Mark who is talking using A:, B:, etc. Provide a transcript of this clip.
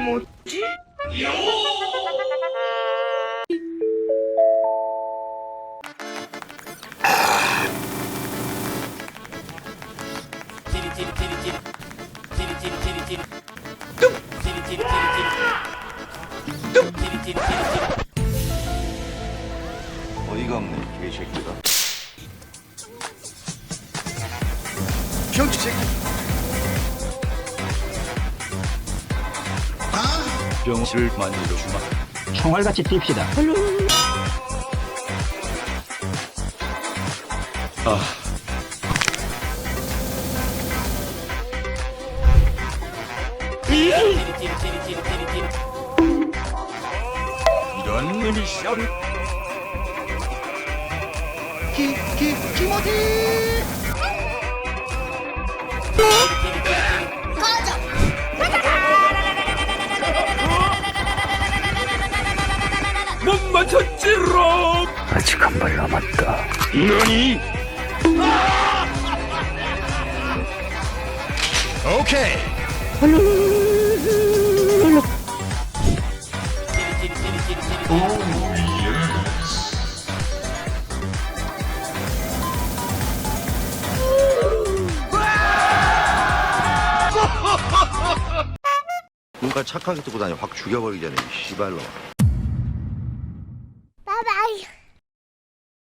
A: 뭐지? 어이가 없네 개새끼가
B: 경치 새끼
A: 병실을 만들어 주마
C: 총알같이 뜁시다.
A: 아 이런 미션
B: 기, 기, 기모디!
A: 맞췄지롱
C: 아직 한 발 남았다.
A: 너니
B: 오케이.
A: 누가 착하게 듣고 다니 확이 씨발로 拜。拜